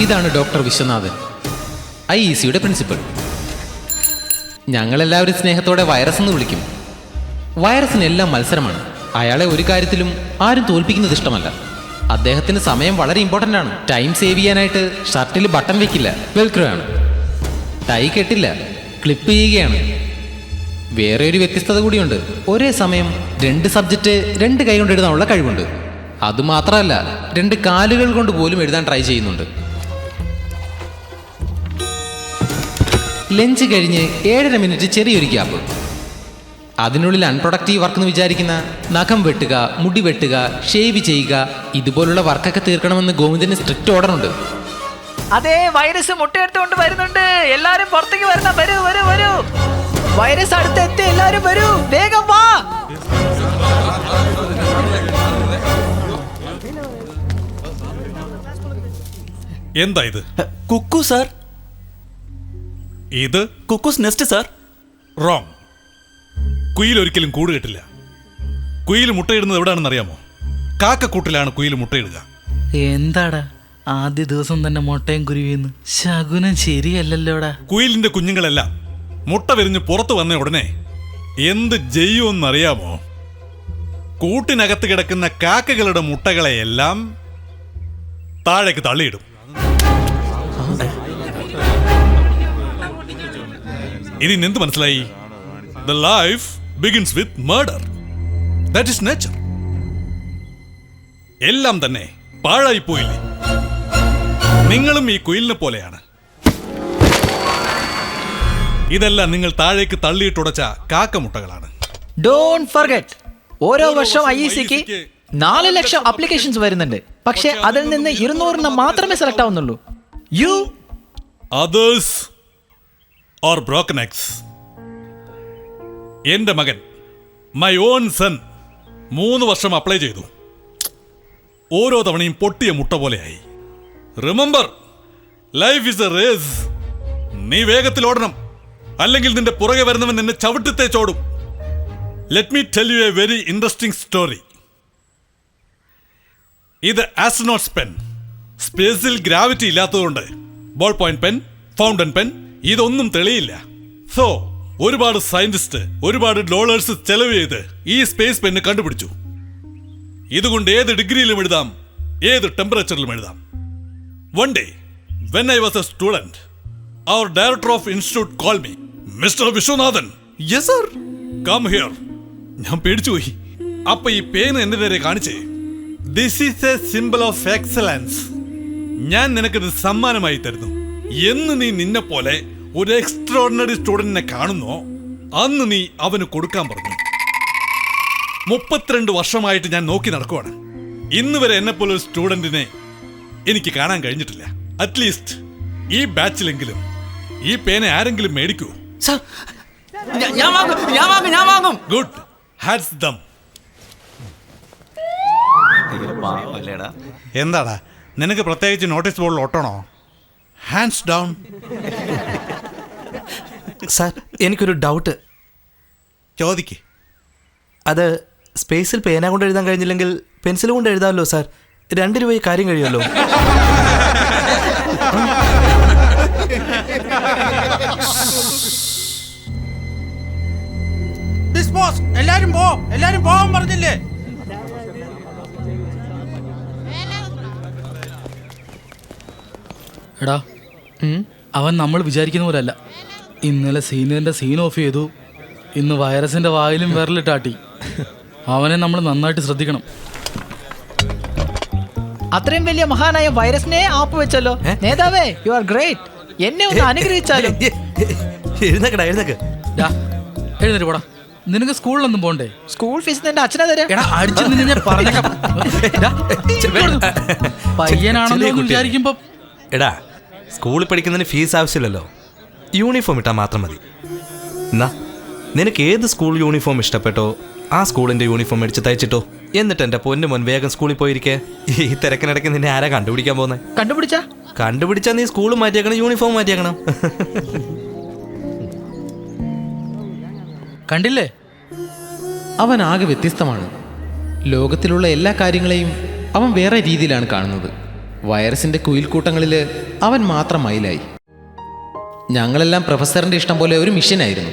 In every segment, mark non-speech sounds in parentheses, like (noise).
ഇതാണ് doctor Viswanathan I E സിയുടെ principal. ഞങ്ങളെല്ലാവരും സ്നേഹത്തോടെ വൈറസ് എന്ന് വിളിക്കും. വൈറസിനെല്ലാം മത്സരമാണ്. അയാളെ ഒരു കാര്യത്തിലും ആരും തോൽപ്പിക്കുന്നത് ഇഷ്ടമല്ല. അദ്ദേഹത്തിന് സമയം വളരെ ഇമ്പോർട്ടന്റ് ആണ്. ടൈം സേവ് ചെയ്യാനായിട്ട് ഷർട്ടിൽ ബട്ടൺ വെക്കില്ല. വെൽക്രോ ആണ്. ടൈ കെട്ടില്ല. ക്ലിപ്പ് ചെയ്യുകയാണ്. വേറെ ഒരു വ്യത്യസ്തത കൂടിയുണ്ട്. ഒരേ സമയം രണ്ട് സബ്ജക്റ്റ് രണ്ട് കൈ കൊണ്ട് എഴുതാനുള്ള കഴിവുണ്ട് അതുമാത്രമല്ല രണ്ട് കാലുകൾ കൊണ്ട് പോലും എഴുതാൻ ട്രൈ ചെയ്യുന്നുണ്ട്. ലഞ്ച് കഴിഞ്ഞ് ഏഴര മിനിറ്റ് ചെറിയൊരു ഗ്യാപ്പ്. അതിനുള്ളിൽ അൺപ്രൊഡക്റ്റീവ് വർക്ക് എന്ന് വിചാരിക്കുന്ന നഖം വെട്ടുക മുടി വെട്ടുക ഷേവ് ചെയ്യുക ഇതുപോലുള്ള വർക്കൊക്കെ തീർക്കണമെന്ന് ഗോവിന്ദന് സ്ട്രിക്റ്റ് ഓർഡർ ഉണ്ട്. അതെ വൈറസ് മുട്ടയെടുത്തുകൊണ്ട് വരുന്നുണ്ട്. എല്ലാരും പുറത്തേക്ക് വരണം. വരൂ വരൂ വരൂ. വൈറസ് അടുത്ത് എത്തി എല്ലാരും വരൂ. വേഗം വാ. എന്താ ഇത്? Cuckoo sir. ഇത്? കുക്കൂസ് നെസ്റ്റ് സാർ റോങ് കുയിൽ ഒരിക്കലും കൂട് കെട്ടില്ല. കുയിൽ മുട്ടയിടുന്നത് എവിടെയാണെന്ന് അറിയാമോ കാക്കക്കൂട്ടിലാണ് കുയിൽ മുട്ടയിടുക. എന്താടാ? ആദ്യ ദിവസം തന്നെ മുട്ടയും കുരുവിന്ന് ശകുനം ശരിയല്ലല്ലോടാ. കുയിലിന്റെ കുഞ്ഞുങ്ങളെല്ലാം മുട്ട വിരിഞ്ഞ് പുറത്തു വന്ന ഉടനെ എന്ത് ചെയ്യുമെന്നറിയാമോ? കൂട്ടിനകത്ത് കിടക്കുന്ന കാക്കകളുടെ മുട്ടകളെയെല്ലാം താഴേക്ക് തള്ളിയിടും. ഇതിന് എന്ത് മനസ്സിലായി? The life begins with murder that is nature എല്ലാം തന്നെ പാഴായി പോയില്ലേ നിങ്ങളും ഈ കുയിലിനെ പോലെയാണ്. ഇതെല്ലാം നിങ്ങൾ താഴേക്ക് തള്ളിയിട്ടുടച്ച കാക്കമുട്ടകളാണ്. ഫർഗെറ്റ് ഓരോ വർഷം ഐ സിക്ക് നാല് ലക്ഷം അപ്ലിക്കേഷൻസ് വരുന്നുണ്ട്. പക്ഷെ അതിൽ നിന്ന് ഇരുന്നൂറിന് മാത്രമേ select ആവുന്നുള്ളൂ. You others or broken eggs എന്റെ മകൻ മൈ ഓൺ സൺ മൂന്ന് വർഷം അപ്ലൈ ചെയ്തു. ഓരോ തവണയും പൊട്ടിയ മുട്ട പോലെയായി. Remember life is a race നീ വേഗത്തിൽ ഓടണം. അല്ലെങ്കിൽ നിന്റെ പുറകെ വരുന്നവൻ നിന്നെ ചവിട്ടിത്തേച്ചോടും let me tell you a very interesting story ഇത് ആസ്ട്രോനോട്ട്സ് പെൻ സ്പേസിൽ ഗ്രാവിറ്റി ഇല്ലാത്തതുകൊണ്ട് ball point pen fountain pen ഇതൊന്നും തെളിയില്ല. സോ ഒരുപാട് സയന്റിസ്റ്റ് ഒരുപാട് ഡോളേഴ്സ് ചെലവ് ചെയ്ത് ഈ സ്പേസ് പെന്ന് കണ്ടുപിടിച്ചു. ഇതുകൊണ്ട് ഏത് ഡിഗ്രിയിലും എഴുതാം ഏത് ടെമ്പറേച്ചറിലും എഴുതാം. One day when I was a student our director of institute call me mister Viswanathan yes sir come here ഞാൻ പേടിച്ചുപോയി അപ്പൊ ഈ പേന് എന്റെ നേരെ കാണിച്ചേ. This is a symbol of excellence ഞാൻ നിനക്കിത് സമ്മാനമായി തരുന്നു. എന്ന് നീ നിന്നെ പോലെ ഒരു എക്സ്ട്രോർഡിനറി സ്റ്റുഡന്റിനെ കാണുന്നോ അന്ന് നീ അവന് കൊടുക്കാൻ പറഞ്ഞു. മുപ്പത്തിരണ്ട് വർഷമായിട്ട് ഞാൻ നോക്കി നടക്കുവാണ്. ഇന്ന് വരെ എന്നെ പോലെ ഒരു സ്റ്റുഡന്റിനെ എനിക്ക് കാണാൻ കഴിഞ്ഞിട്ടില്ല. അറ്റ്ലീസ്റ്റ് ഈ ബാച്ചിലെങ്കിലും ഈ പേന ആരെങ്കിലും മേടിക്കൂ. സാർ ഞാൻ വാങ്ങും ഞാൻ വാങ്ങും ഞാൻ വാങ്ങും. ഗുഡ് ഹാറ്റ്സ് ദം എന്താടാ? നിനക്ക് പ്രത്യേകിച്ച് നോട്ടീസ് ബോർഡിൽ ഒട്ടണോ? ഹാൻഡ്സ് ഡൗൺ സാർ എനിക്കൊരു ഡൗട്ട് ചോദിക്ക്. അത് സ്പേസിൽ പേന കൊണ്ട് എഴുതാൻ കഴിഞ്ഞില്ലെങ്കിൽ പെൻസിൽ കൊണ്ട് എഴുതാമല്ലോ സാർ. രണ്ട് രൂപയിൽ കാര്യം കഴിയുമല്ലോ. എല്ലാരും പോ എല്ലാരും പോവാൻ പറഞ്ഞില്ലേ? എടാ അവൻ നമ്മൾ വിചാരിക്കുന്ന പോലല്ല ഇന്നലെ സീനിയറിന്റെ സീൻ ഓഫ് ചെയ്തു. ഇന്ന് വൈറസിന്റെ വായിലും വിരലിട്ടാട്ടി. അവനെ നമ്മൾ നന്നായിട്ട് ശ്രദ്ധിക്കണം. അത്രയും വലിയ മഹാനായ വൈറസിനെ ആപ്പ് വെച്ചല്ലോ. നേതാവേ യു ആർ ഗ്രേറ്റ് എന്നെ ഒന്ന് അനുഗ്രഹിച്ചാലും? (laughs) എഴുന്നേക്കടാ എഴുന്നേക്ക്. എഴുന്നേറ്റ് പോടാ. നിനക്ക് സ്കൂളിലൊന്നും പോണ്ടേ? സ്കൂൾ ഫീസ് നിന്റെ അച്ഛനെ തരാം. (laughs) പയ്യനാണെന്ന്. വിചാരിക്കുമ്പോ എടാ സ്കൂളിൽ പഠിക്കുന്നതിന് ഫീസ് ആവശ്യമില്ലല്ലോ. യൂണിഫോം ഇട്ടാൽ മാത്രം മതി. എന്നാ നിനക്ക് ഏത് സ്കൂൾ യൂണിഫോം ഇഷ്ടപ്പെട്ടോ? ആ സ്കൂളിന്റെ യൂണിഫോം മേടിച്ച് തയ്ച്ചിട്ടോ. എന്നിട്ട് എന്റെ പൊന്നു മുൻ വേഗം സ്കൂളിൽ പോയിരിക്കേ. ഈ തിരക്കിനിടയ്ക്ക് നിന്നെ ആരാ കണ്ടുപിടിക്കാൻ പോകുന്നത് കണ്ടുപിടിച്ചാ? കണ്ടുപിടിച്ചാൽ നീ സ്കൂൾ മാറ്റിയേക്കണം യൂണിഫോം മാറ്റിയേക്കണം. കണ്ടില്ലേ? അവൻ ആകെ വ്യത്യസ്തമാണ്. ലോകത്തിലുള്ള എല്ലാ കാര്യങ്ങളെയും അവൻ വേറെ രീതിയിലാണ് കാണുന്നത്. വൈറസിന്റെ കുയിൽക്കൂട്ടങ്ങളിൽ അവൻ മാത്രം മയിലായി ഞങ്ങളെല്ലാം പ്രൊഫസറിന്റെ ഇഷ്ടം പോലെ ഒരു മിഷനായിരുന്നു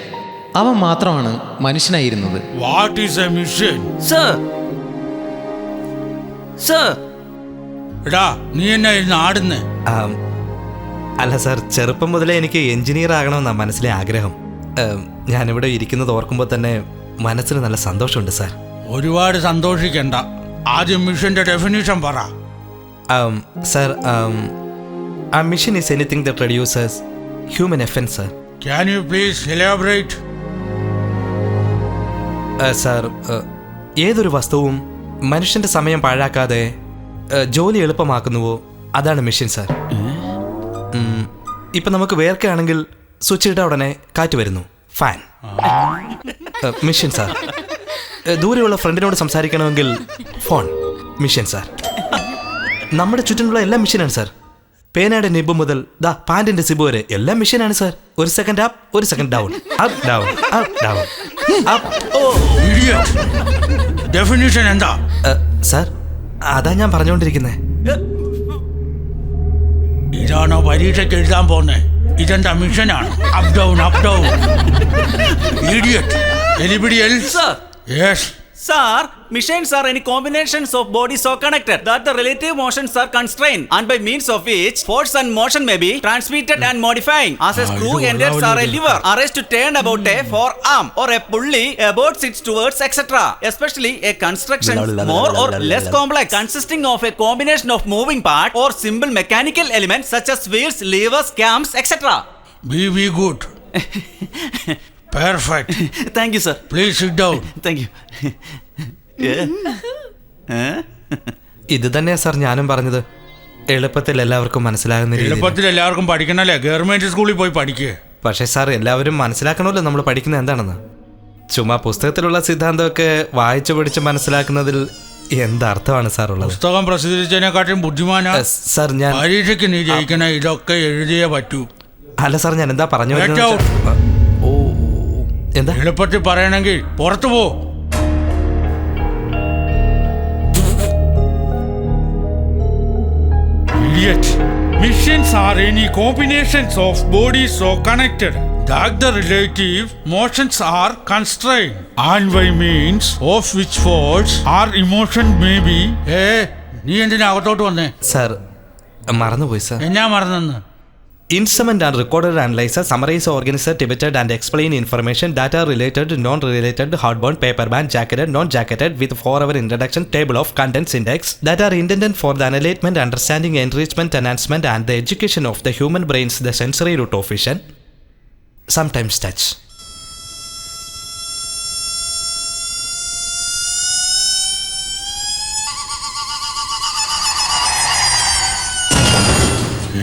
അവൻ മാത്രമാണ് മനുഷ്യനായിരുന്നത്. What is a mission sir sir എടാ നീ ആടുന്നേ? ആം, അല്ല സാർ ചെറുപ്പം മുതലേ എനിക്ക് എഞ്ചിനീയർ ആകണമെന്നാണ് മനസ്സിലെ ആഗ്രഹം. ഞാനിവിടെ ഇരിക്കുന്നത് ഓർക്കുമ്പോൾ തന്നെ മനസ്സിന് നല്ല സന്തോഷമുണ്ട് സാർ. ഒരുപാട് സന്തോഷിക്കണ്ട. ആദ്യം മിഷന്റെ ഡെഫിനിഷൻ പറ. Um, sir, um, our mission is anything that reduces human offense, sir. Can you please elaborate? Uh, sir, uh, ഏതൊരു വസ്തുവും മനുഷ്യന്റെ സമയം പാഴാക്കാതെ uh, ജോലി എളുപ്പമാക്കുന്നുവോ? അതാണ് മിഷൻ സാർ ഇപ്പം നമുക്ക് വേർക്കുകയാണെങ്കിൽ സ്വിച്ച് ഇട്ട ഉടനെ കാറ്റ് വരുന്നു. ഫാൻ മിഷൻ സാർ ദൂരെയുള്ള ഫ്രണ്ടിനോട് സംസാരിക്കണമെങ്കിൽ ഫോൺ മിഷൻ സാർ നമ്മുടെ ചുറ്റിനുള്ള എല്ലാം മെഷീനാണ് സാർ. പേനയുടെ നിബ് മുതൽ ദാ പാൻറിന്റെ സിബ് വരെ എല്ലാം മെഷീനാണ് സാർ. ഒരു സെക്കൻഡ് അപ്പ് ഒരു second down. Up down up down. Up. Definition എന്താ? സാർ അതാ ഞാൻ പറഞ്ഞുകൊണ്ടിരിക്കുന്നത് ഇതാണോ പരീക്ഷയ്ക്ക് എഴുതാൻ പോന്നെ? ഇതെന്താ മിഷനാണ്? Up down up down. Idiot anybody else sir yes Sir, Machines are any combinations of bodies so connected that the relative motions are constrained, and by means of which force and motion may be transmitted and modifying. As a screw enders are a lever, arrest to turn about a forearm, or a pulley about its towards, etc. Especially a construction more or less complex, consisting of a combination of moving parts or simple mechanical elements such as wheels, levers, cams, etc. Be we good. (laughs) Perfect. Thank you, sir. Please sit down. Thank you. ഇത് തന്നെയാ sir ഞാനും പറഞ്ഞത്. എളുപ്പത്തിൽ എല്ലാവർക്കും മനസ്സിലാകുന്ന രീതിയിൽ എളുപ്പത്തിൽ എല്ലാവർക്കും പഠിക്കണല്ലേ? ഗവൺമെന്റ് സ്കൂളിൽ പോയി പഠിക്കുക പക്ഷേ സാർ എല്ലാവരും മനസ്സിലാക്കണമല്ലോ നമ്മൾ പഠിക്കുന്നത് എന്താണെന്ന്. ചുമ്മാ പുസ്തകത്തിലുള്ള സിദ്ധാന്തമൊക്കെ വായിച്ചു പഠിച്ച് മനസ്സിലാക്കുന്നതിൽ എന്തർത്ഥമാണ് സാർ ഉള്ളത്? പുസ്തകം പ്രസിദ്ധീകരിച്ചതിനെക്കാട്ടും ബുദ്ധിമാനാ? സർ സാർ ഞാൻ പരീക്ഷയ്ക്ക് നീ ജയിക്കണ ഇതൊക്കെ എഴുതിയേ പറ്റൂ. അല്ല സാർ ഞാൻ എന്താ പറഞ്ഞു വരുന്നത്. വെച്ചാ- ഓ. എന്താ? എളുപ്പത്തിൽ പറയണമെങ്കിൽ പുറത്തു പോ. Idiot. Missions are any combinations of bodies so connected that the relative motions are constrained and by means of which force our emotion may be ഏ നീ എന്തിനാ അകത്തോട്ട് വന്നേ സാർ മറന്നുപോയി സാർ എന്നാ മറന്നെന്ന് Instrument and recorder analyzer summarize, organizer, debated and explain information, data related, non-related, hardbound, paperbound, jacketed, non-jacketed with forever introduction, table of contents index that are intended for the enlightenment, understanding, enrichment, enhancement and the education of the human brains, the sensory root of vision, sometimes touch.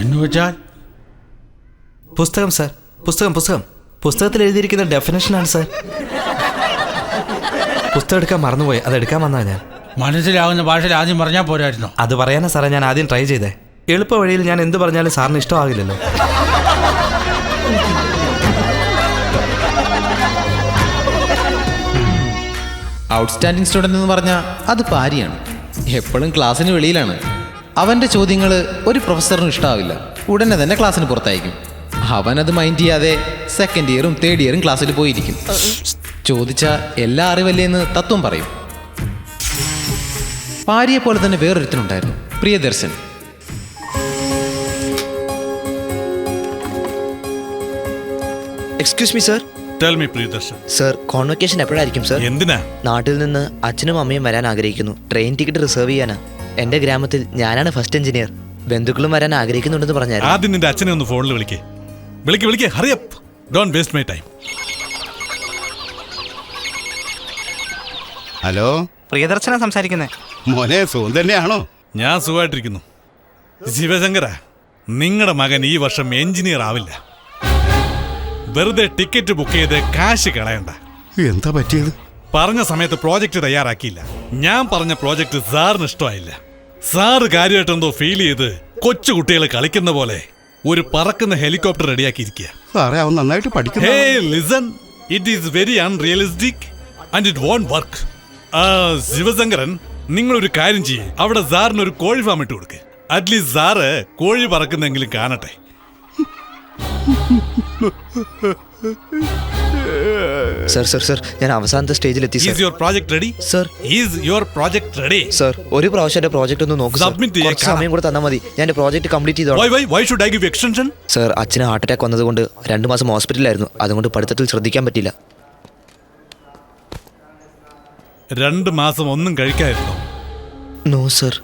എന്ന് വെച്ചാൽ പുസ്തകം sir. പുസ്തകം പുസ്തകം. പുസ്തകത്തിൽ എഴുതിയിരിക്കുന്ന ഡെഫിനേഷനാണ് sir. പുസ്തകം എടുക്കാൻ മറന്നുപോയി. അത് എടുക്കാൻ വന്നാ ഞാൻ. മനസ്സിലാവുന്ന ഭാഷയിൽ ആദ്യം പറഞ്ഞാൽ പോരായിരുന്നു. അത് പറയാനാ സാറേ ഞാൻ ആദ്യം ട്രൈ ചെയ്തേ. എളുപ്പ വഴിയിൽ ഞാൻ എന്ത് പറഞ്ഞാലും സാറിന് ഇഷ്ടമാകില്ലല്ലോ. ഔട്ട്സ്റ്റാൻഡിങ് സ്റ്റുഡന്റ് എന്ന് പറഞ്ഞാൽ അത് പാരിയാണ് എപ്പോഴും ക്ലാസ്സിന് വെളിയിലാണ്. അവന്റെ ചോദ്യങ്ങൾ ഒരു പ്രൊഫസറിനും ഇഷ്ടമാവില്ല ഉടനെ തന്നെ ക്ലാസ്സിന് പുറത്തായിരിക്കും. അവനത് മൈൻഡ് ചെയ്യാതെ സെക്കൻഡ് ഇയറും തേർഡ് ഇയറും ക്ലാസ്സിൽ പോയിരിക്കും. ചോദിച്ച എല്ലാ അറിവല്ലേന്ന് തത്വം പറയും. ഭാര്യയെ പോലെ തന്നെ വേറൊരുത്തനുണ്ടായിരുന്നു Priyadarshan. Excuse me sir tell me Priyadarshan. Sir convocation എപ്പോഴായിരിക്കും sir എന്തിനാ? നാട്ടിൽ നിന്ന് അച്ഛനും അമ്മയും വരാൻ ആഗ്രഹിക്കുന്നു. ട്രെയിൻ ടിക്കറ്റ് റിസർവ് ചെയ്യാനാ. എന്റെ ഗ്രാമത്തിൽ ഞാനാണ് ഫസ്റ്റ് എഞ്ചിനീയർ ബന്ധുക്കളും വരാൻ ആഗ്രഹിക്കുന്നുണ്ടെന്ന് പറഞ്ഞാൽ ആദ്യം നിന്റെ അച്ഛനെ ഒന്ന് ഫോണിൽ വിളിക്കേ. വിളിക്ക് വിളിക്ക്. Hurry up don't waste my time hello? Priyadarshana സംസാരിക്കുന്നേ. മോനെ സുഖം തന്നെയാണോ? ഞാൻ സുഖമായിട്ടിരിക്കുന്നു. ശിവശങ്കര നിങ്ങളുടെ മകൻ ഈ വർഷം എഞ്ചിനീയർ ആവില്ല. വെറുതെ ടിക്കറ്റ് ബുക്ക് ചെയ്ത് കാശ് കളയണ്ട. എന്താ പറ്റിയത്? പറഞ്ഞ സമയത്ത് പ്രോജക്റ്റ് തയ്യാറാക്കിയില്ല. ഞാൻ പറഞ്ഞ പ്രോജക്റ്റ് സാറിന് ഇഷ്ടമായില്ല. സാറ് കാര്യമായിട്ടെന്തോ ഫീൽ ചെയ്ത് കൊച്ചു കുട്ടികൾ കളിക്കുന്ന പോലെ ഒരു പറക്കുന്ന ഹെലികോപ്റ്റർ റെഡിയാക്കിയിരിക്കുക. സാറേ അവൻ നന്നായിട്ട് hey listen it is very unrealistic and it won't work Shivashankaran ഒരു കാര്യം ചെയ്യേ. അവിടെ സാറിന് ഒരു കോഴി ഫാം ഇട്ട് കൊടുക്ക്. അറ്റ്ലീസ്റ്റ് സാറ് കോഴി പറക്കുന്നെങ്കിലും കാണട്ടെ. (laughs) സർ സർ സർ ഞാൻ അവസാനത്തെ സ്റ്റേജിലെത്തി sir is your project ready sir is your project ready sir ഒരു പ്രാവശ്യം എന്റെ പ്രോജക്റ്റ് ഒന്ന് നോക്കൂ സർ Submit ചെയ്യാൻ കുറച്ച് സമയം കൂടി തന്നാൽ മതി. ഞാൻ എന്റെ പ്രോജക്റ്റ് കംപ്ലീറ്റ് വൈ ചെയ്തോളാം why why should I give extension sir അച്ഛന് ഹാർട്ട് അറ്റാക്ക് വന്നതുകൊണ്ട് രണ്ട് മാസം ഹോസ്പിറ്റലിലായിരുന്നു അതുകൊണ്ട് പഠിത്തത്തിൽ ശ്രദ്ധിക്കാൻ പറ്റില്ല രണ്ട് മാസം ഒന്നും കഴിക്കാതിരുന്നോ? നോ സർ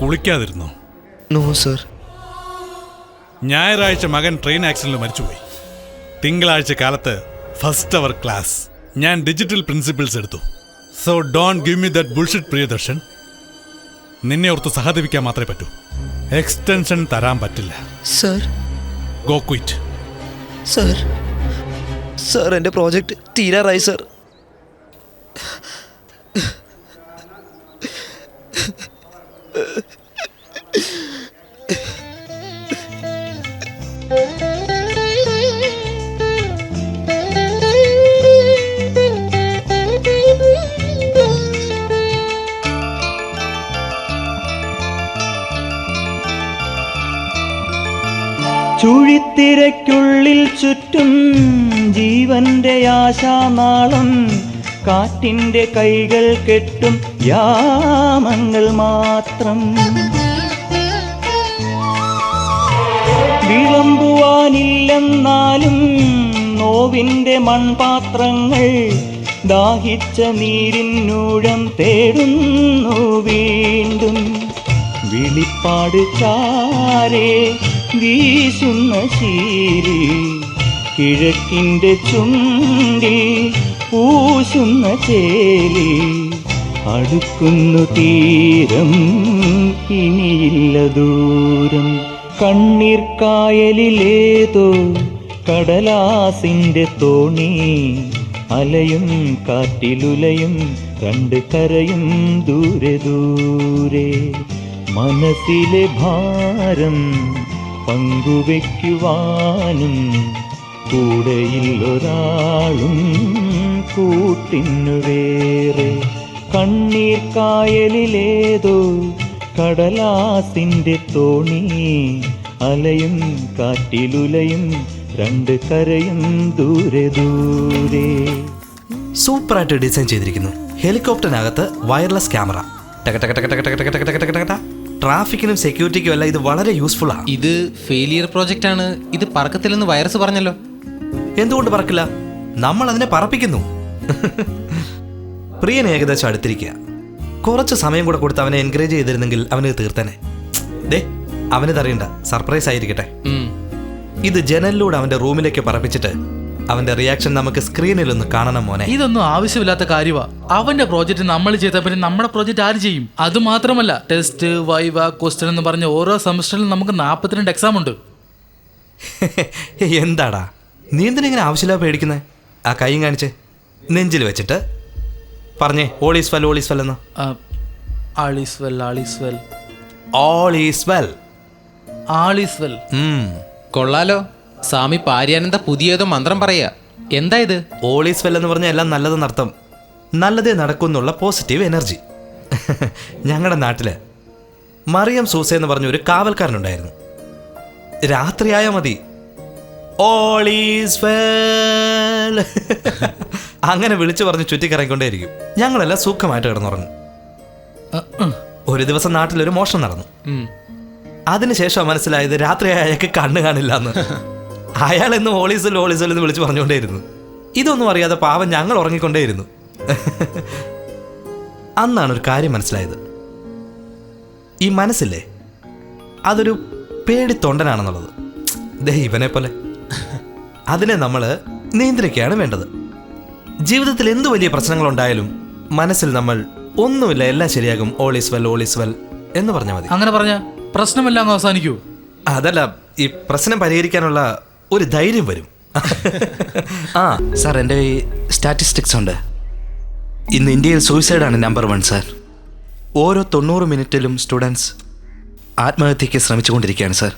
കുളിക്കാതിരുന്നോ? നോ സർ ഞായറാഴ്ച മകൻ ട്രെയിൻ ആക്സിഡന്റിൽ മരിച്ചുപോയി. തിങ്കളാഴ്ച കാലത്ത് ഫസ്റ്റ് അവർ ക്ലാസ് ഞാൻ ഡിജിറ്റൽ പ്രിൻസിപ്പിൾസ് എടുത്തു. So don't give me that bullshit Priyadarshan നിന്നെ ഓർത്ത് സഹതപിക്കാൻ മാത്രമേ പറ്റൂ. എക്സ്റ്റൻഷൻ തരാൻ പറ്റില്ല. Sir go quit sir sir എന്റെ പ്രോജക്റ്റ് തീരാറായി സർ ചുഴിത്തിരയ്ക്കുള്ളിൽ ചുറ്റും ജീവന്റെ ആശാനാളം കാറ്റിന്റെ കൈകൾ കെട്ടും യാമങ്ങൾ മാത്രം. വിളമ്പുവാനില്ലെന്നാലും നോവിന്റെ മൺപാത്രങ്ങൾ ദാഹിച്ച നീരിന്നൂഴം തേടുന്നു വീണ്ടും. വിളിപ്പാട് ചാരേ വീശുന്ന ശീലി കിഴക്കിന്റെ ചുണ്ടിൽ പൂശുന്ന ചേലി അടുക്കുന്നു തീരം ഇനിയില്ല ദൂരം. കണ്ണീർ കായലിലേതോ കടലാസിന്റെ തോണി. അലയും കാറ്റിലുലയും രണ്ട് കരയും ദൂരെ ദൂരെ. മനസ്സിലെ ഭാരം പങ്കുവെക്കുവാനും കൂടെയില്ലൊരാളും കൂട്ടിനു വേറെ കണ്ണീർ കായലിലേതോ കടലാസിന്റെ തോണി അലയും കാറ്റിലുലയും രണ്ട് കരയും ദൂരെ ദൂരെ സൂപ്പറായിട്ട് ഡിസൈൻ ചെയ്തിരിക്കുന്നു ഹെലികോപ്റ്ററിനകത്ത് വയർലെസ് ക്യാമറ ടക ടക ടക ടക ടക ടക ടക ടക ടക. ട്രാഫിക്കിനും സെക്യൂരിറ്റിക്കും അല്ല ഇത് വളരെ യൂസ്ഫുൾ ആണ് ഇത് ഫെയിലിയർ പ്രോജക്റ്റ് ആണ്. ഇത് പറക്കത്തില്ലെന്ന് വൈറസ് പറഞ്ഞല്ലോ. എന്തുകൊണ്ട് പറക്കില്ല? നമ്മൾ അതിനെ പറപ്പിക്കുന്നു. പ്രിയൻ ഏകദേശം അടുത്തിരിക്കുക. കുറച്ച് സമയം കൂടെ കൊടുത്ത് അവനെ എൻകറേജ് ചെയ്തിരുന്നെങ്കിൽ അവന് തീർത്തനെ. ദേ അവനിതറിയണ്ട. സർപ്രൈസ് ആയിരിക്കട്ടെ. ഇത് ജനലിലൂടെ അവന്റെ റൂമിലേക്ക് പറപ്പിച്ചിട്ട് അവന്റെ റിയാക്ഷൻ നമുക്ക് സ്ക്രീനിൽ ഒന്ന് കാണണം മോനെ. ഇതൊന്നും ആവശ്യമില്ലാത്ത കാര്യമാ അവന്റെ പ്രോജക്റ്റ് നമ്മൾ ചെയ്ത പിന്നെ നമ്മുടെ പ്രോജക്റ്റ് ആര് ചെയ്യും? അത് മാത്രമല്ല ടെസ്റ്റ് വൈവ ക്വസ്റ്റ്യൻ എന്ന് പറഞ്ഞ ഓരോ സെമസ്റ്ററിലും നമുക്ക് നാൽപ്പത്തിരണ്ട് എക്സാം ഉണ്ട്. (laughs) എന്താടാ? നീ ഇങ്ങനെ ആവശ്യമില്ലാ പേടിക്കുന്നത് ആ കൈയും കാണിച്ച്. നെഞ്ചിൽ വെച്ചിട്ട് പറഞ്ഞേ all is well all is well എന്ന്. All is well all is well all is well all is well കൊള്ളാലോ. സ്വാമി പാര്യാനന്ദ പുതിയതോ മന്ത്രം പറയാ. എന്താ ഇത്? ഓളീസ് വെൽ എന്ന് പറഞ്ഞാൽ എല്ലാം നല്ലതെന്നർത്ഥം നല്ലതേ നടക്കുന്നുള്ള പോസിറ്റീവ് എനർജി ഞങ്ങളുടെ നാട്ടിൽ മറിയം സൂസ എന്ന് പറഞ്ഞ ഒരു കാവൽക്കാരനുണ്ടായിരുന്നു. രാത്രിയായ മതി. ഓൾ ഈസ് വെൽ അങ്ങനെ വിളിച്ചു പറഞ്ഞ് ചുറ്റിക്കറങ്ങിക്കൊണ്ടേയിരിക്കും. ഞങ്ങളെല്ലാം സുഖമായിട്ട് കിടന്നുറങ്ങും. ഒരു ദിവസം നാട്ടിലൊരു മോഷണം നടന്നു. അതിനുശേഷം മനസ്സിലായത് രാത്രി അയാൾക്ക് കണ്ണ് കാണില്ല എന്ന് അയാൾ എന്ന് ഓളീസൽ ഓളീസൽ എന്ന് വിളിച്ചു പറഞ്ഞുകൊണ്ടേയിരുന്നു. ഇതൊന്നും അറിയാതെ പാവം ഞങ്ങൾ ഉറങ്ങിക്കൊണ്ടേയിരുന്നു. അന്നാണ് ഒരു കാര്യം മനസ്സിലായത്. ഈ മനസ്സില്ലേ? അതൊരു പേടി പേടിത്തൊണ്ടനാണെന്നുള്ളത്. ദേ ഇവനെ പോലെ അതിനെ നമ്മൾ നിയന്ത്രിക്കുകയാണ് വേണ്ടത്. ജീവിതത്തിൽ എന്ത് വലിയ പ്രശ്നങ്ങളുണ്ടായാലും മനസ്സിൽ നമ്മൾ ഒന്നുമില്ല എല്ലാം ശരിയാകും all is well all is well എന്ന് പറഞ്ഞാൽ മതി. അങ്ങനെ പറഞ്ഞ പ്രശ്നമെല്ലാം അവസാനിക്കൂ. അതല്ല ഈ പ്രശ്നം പരിഹരിക്കാനുള്ള ഒരു ധൈര്യം വരും. ആ സാർ എന്റെ ഈ സ്റ്റാറ്റിസ്റ്റിക്സ് ഉണ്ട്. ഇന്ന് ഇന്ത്യയിൽ സൂയിസൈഡാണ് നമ്പർ വൺ സാർ. ഓരോ തൊണ്ണൂറ് മിനിറ്റിലും സ്റ്റുഡൻസ് ആത്മഹത്യയ്ക്ക് ശ്രമിച്ചുകൊണ്ടിരിക്കുകയാണ് സാർ.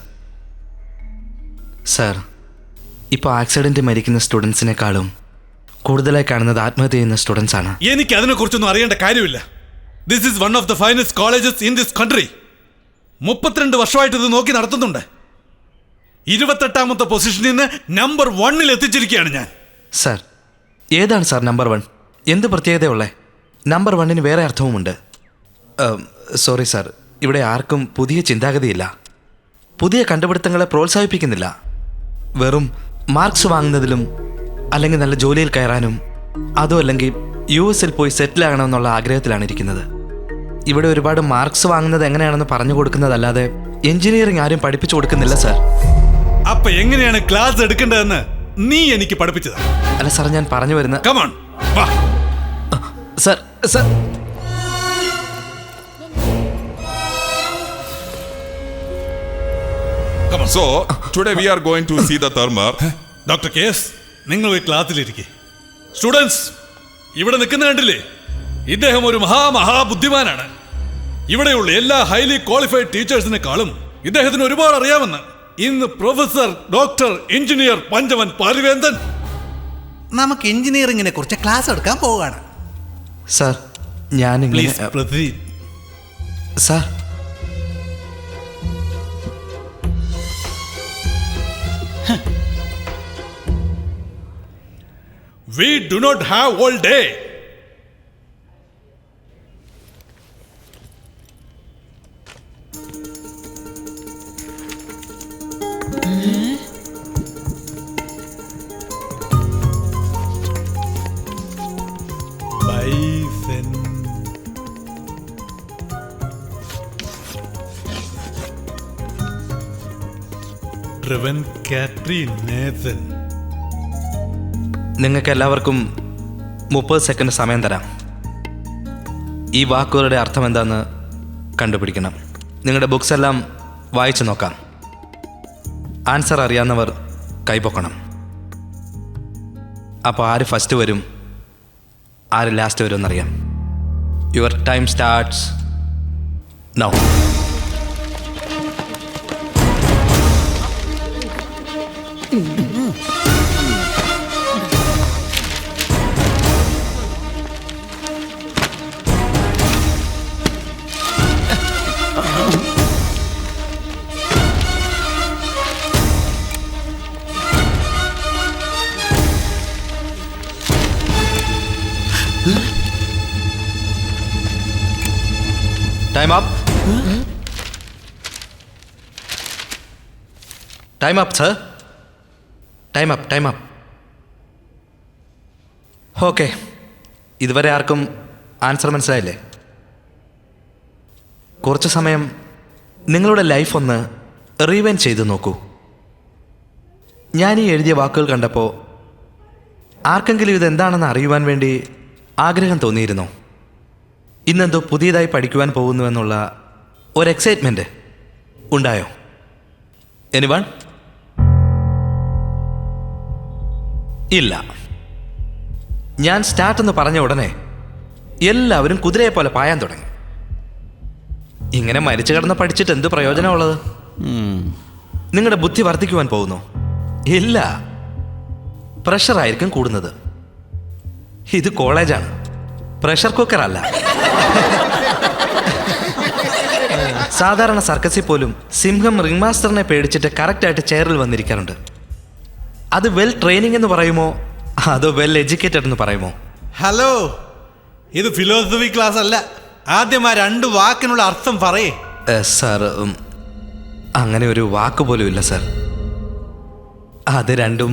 സാർ ഇപ്പോൾ ആക്സിഡന്റ് മരിക്കുന്ന സ്റ്റുഡൻസിനേക്കാളും കൂടുതലായി കാണുന്നത് ആത്മഹത്യ ചെയ്യുന്ന സ്റ്റുഡൻസ് ആണ്. എനിക്ക് അതിനെക്കുറിച്ചൊന്നും അറിയേണ്ട കാര്യമില്ല. This is one of the finest colleges in this country മുപ്പത്തിരണ്ട് വർഷമായിട്ട് ഇത് നോക്കി നടത്തുന്നുണ്ട്. ഇരുപത്തെട്ടാമത്തെ പൊസിഷനിൽ നിന്ന് നമ്പർ വണ്ണിൽ എത്തിച്ചിരിക്കുകയാണ് ഞാൻ. സാർ ഏതാണ് സാർ നമ്പർ വൺ എന്ത് പ്രത്യേകതയുള്ളേ? നമ്പർ വണ്ണിന് വേറെ അർത്ഥവുമുണ്ട്. സോറി സാർ ഇവിടെ ആർക്കും പുതിയ ചിന്താഗതിയില്ല. പുതിയ കണ്ടുപിടുത്തങ്ങളെ പ്രോത്സാഹിപ്പിക്കുന്നില്ല. വെറും മാർക്സ് വാങ്ങുന്നതിലും അല്ലെങ്കിൽ നല്ല ജോലിയിൽ കയറാനും അതോ അല്ലെങ്കിൽ യു എസിൽ പോയി സെറ്റിൽ ആകണമെന്നുള്ള ആഗ്രഹത്തിലാണ് ഇരിക്കുന്നത്. ഇവിടെ ഒരുപാട് മാർക്സ് വാങ്ങുന്നത് എങ്ങനെയാണെന്ന് പറഞ്ഞു കൊടുക്കുന്നതല്ലാതെ എഞ്ചിനീയറിംഗ് ആരും പഠിപ്പിച്ചു കൊടുക്കുന്നില്ല സാർ അപ്പൊ എങ്ങനെയാണ് ക്ലാസ് എടുക്കേണ്ടതെന്ന് നീ എനിക്ക് പഠിപ്പിച്ചത്. അല്ല സാർ ഞാൻ പറഞ്ഞു വരുന്ന കമോൺ വാ. Sir sir so today we are going to see the തെർമർ doctor case നിങ്ങൾ ഒരു ക്ലാസ്സിലിരിക്കെ സ്റ്റുഡൻസ് ഇവിടെ നിൽക്കുന്ന കണ്ടില്ലേ? ഇദ്ദേഹം ഒരു മഹാമഹാബുദ്ധിമാനാണ് ഇവിടെയുള്ള എല്ലാ ഹൈലി ക്വാളിഫൈഡ് ടീച്ചേഴ്സിനെക്കാളും ഇദ്ദേഹത്തിന് ഒരുപാട് അറിയാമെന്ന്. ഇന്ന് professor doctor engineer Panchavan Parivendan. നമുക്ക് എഞ്ചിനീയറിംഗിനെ കുറിച്ച് ക്ലാസ് എടുക്കാൻ പോവുകയാണ്. സാർ ഞാൻ please sir. We do not have all day നേസൻ നിങ്ങൾക്ക് എല്ലാവർക്കും മുപ്പത് സെക്കൻഡ് സമയം തരാം. ഈ വാക്കുകളുടെ അർത്ഥം എന്താണെന്ന് കണ്ടുപിടിക്കണം. നിങ്ങളുടെ ബുക്സ് എല്ലാം വായിച്ചു നോക്കാം. ആൻസർ അറിയാവുന്നവർ കൈപ്പൊക്കണം അപ്പോൾ ആര് ഫസ്റ്റ് വരും? ആര് ലാസ്റ്റ് വരും എന്നറിയാം your time starts now. Time up time up sir time up time up okay ഇതുവരെ ആർക്കും ആൻസർ മനസ്സിലായില്ലേ? കുറച്ച് സമയം നിങ്ങളുടെ ലൈഫ് ഒന്ന് റീവൈൻ ചെയ്ത് നോക്കൂ. ഞാൻ ഈ എഴുതിയ വാക്കുകൾ കണ്ടപ്പോൾ ആർക്കെങ്കിലും ഇതെന്താണെന്ന് അറിയുവാൻ വേണ്ടി ആഗ്രഹം തോന്നിയിരുന്നു? ഇന്നെന്തോ പുതിയതായി പഠിക്കുവാൻ പോകുന്നുവെന്നുള്ള ഒരു എക്സൈറ്റ്മെന്റ് ഉണ്ടായോ? എനിവൺ ഇല്ല. ഞാൻ സ്റ്റാർട്ട് എന്ന് പറഞ്ഞ ഉടനെ എല്ലാവരും കുതിരയെ പോലെ പായാൻ തുടങ്ങി. ഇങ്ങനെ മരിച്ചു കിടന്ന് പഠിച്ചിട്ട് എന്ത് പ്രയോജനമുള്ളത്? നിങ്ങളുടെ ബുദ്ധി വർദ്ധിക്കുവാൻ പോകുന്നു. ഇല്ല. പ്രഷറായിരിക്കും കൂടുന്നത്. ഇത് കോളേജാണ്. പ്രഷർ കുക്കർ അല്ല. സാധാരണ സർക്കസിൽ പോലും സിംഹം റിംഗ് മാസ്റ്ററിനെ പേടിച്ചിട്ട് കറക്റ്റായിട്ട് ചെയറിൽ വന്നിരിക്കാറുണ്ട്. അത് വെൽ ട്രെയിനിങ് എന്ന് പറയുമോ? അതോ വെൽ എഡ്യൂക്കേറ്റഡ് എന്ന് പറയുമോ? ഹലോ ഇത് ഫിലോസഫി ക്ലാസ് അല്ല. ആദ്യം ആ രണ്ട് വാക്കിനുള്ള അർത്ഥം പറയേ. സാർ അങ്ങനെ ഒരു വാക്ക് പോലും ഇല്ല സാർ അത് രണ്ടും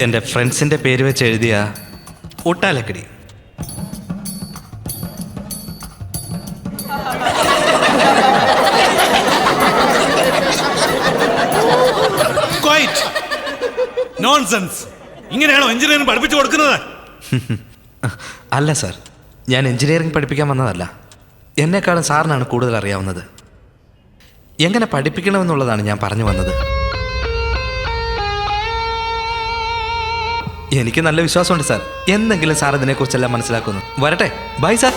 എന്റെ ഫ്രണ്ട്സിന്റെ പേര് വെച്ച് എഴുതിയ ഒട്ടാലക്കടി. നോൺസെൻസ് ഇങ്ങനെയാണോ എഞ്ചിനീയറിംഗ് പഠിപ്പിച്ചു കൊടുക്കുന്നത്? (laughs) അല്ല സാർ ഞാൻ എഞ്ചിനീയറിംഗ് പഠിപ്പിക്കാൻ വന്നതല്ല. എന്നെക്കാളും സാറിനാണ് കൂടുതൽ അറിയാവുന്നത്. എങ്ങനെ പഠിപ്പിക്കണമെന്നുള്ളതാണ് ഞാൻ പറഞ്ഞു വന്നത്. എനിക്ക് നല്ല വിശ്വാസമുണ്ട് സാർ എന്തെങ്കിലും സാർ ഇതിനെക്കുറിച്ചെല്ലാം മനസ്സിലാക്കുന്നു. വരട്ടെ. Bye sir